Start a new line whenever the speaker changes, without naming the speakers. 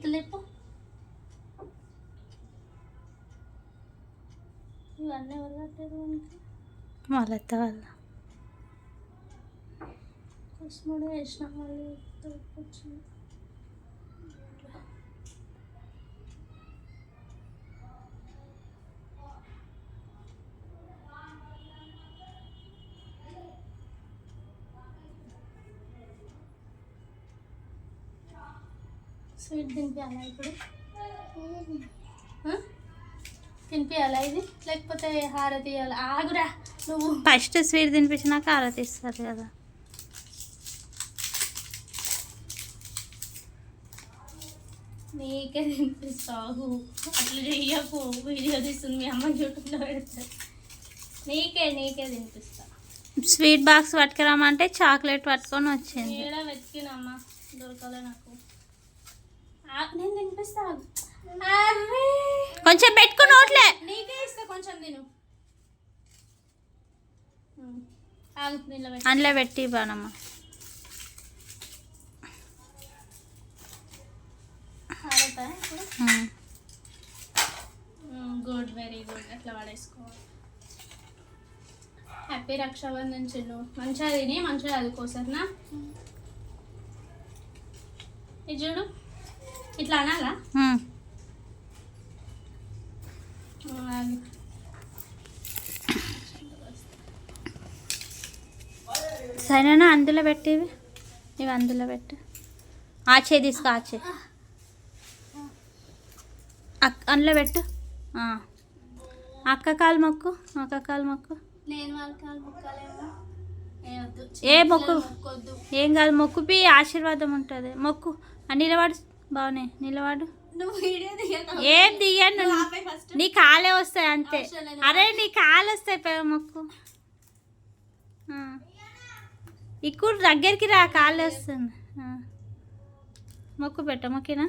ఇట్లా లేపు ఇవన్నీ ఎవరు కట్టారు
వాళ్ళ అత్త వాళ్ళ.
కృష్ణుడు వేసిన మళ్ళీ స్వీట్ తినిపించాలా ఇప్పుడు? తినిపించాలా ఇది? లేకపోతే హారతి ఇవ్వాలి ఆగురా నువ్వు.
ఫస్ట్ స్వీట్ తినిపించినాక ఆరతి ఇస్తారు కదా.
నీకే తినిపిస్తావు. అట్లా చెయ్యకు. వీడియో తీస్తుంది మీ అమ్మ యూట్యూబ్లో పెడతారు నీకే నీకే తినిపిస్తా.
స్వీట్ బాక్స్ పట్టుకురామంటే చాక్లెట్ పట్టుకొని వచ్చింది.
ఏడ వెతికినమ్మా దొరకలే నాకు. నేను తినిపిస్తా.
కొంచెం పెట్టుకుని నోట్లే.
నీకే ఇస్తా కొంచెం తిను.
అందులో పెట్టి బానమ్మ ఉమ్.
Good very good. అట్లా పడేసుకోవాలి హ్యాపీ రక్షాబంధన్ చిన్ను. మంచిగా తిని మంచిగా చదువుకో సరేనా? ఇది చూడు. ఇట్లా అనాలా.
సరేనా అందులో పెట్టివి ఇవి. అందులో పెట్టు. ఆచే తీసుకో ఆచే. అందులో పెట్టు. అక్క కాలు మొక్కు అక్క కాలు మొక్కు.
ఏ
మొక్కు? ఏం కాదు మొక్కుపి ఆశీర్వాదం ఉంటుంది. మొక్కు. ఆ, నిలబడు. బాగున్నాయి. నిలబడు.
దిగను
ఏం
ఫస్ట్.
నీ కాలే వస్తాయి అంతే. అరే నీ కాలు వస్తాయి పే మొక్కు. ఇక్కడ దగ్గరికి రా కాలు వస్తుంది. మొక్కు పెట్ట మొక్కినా.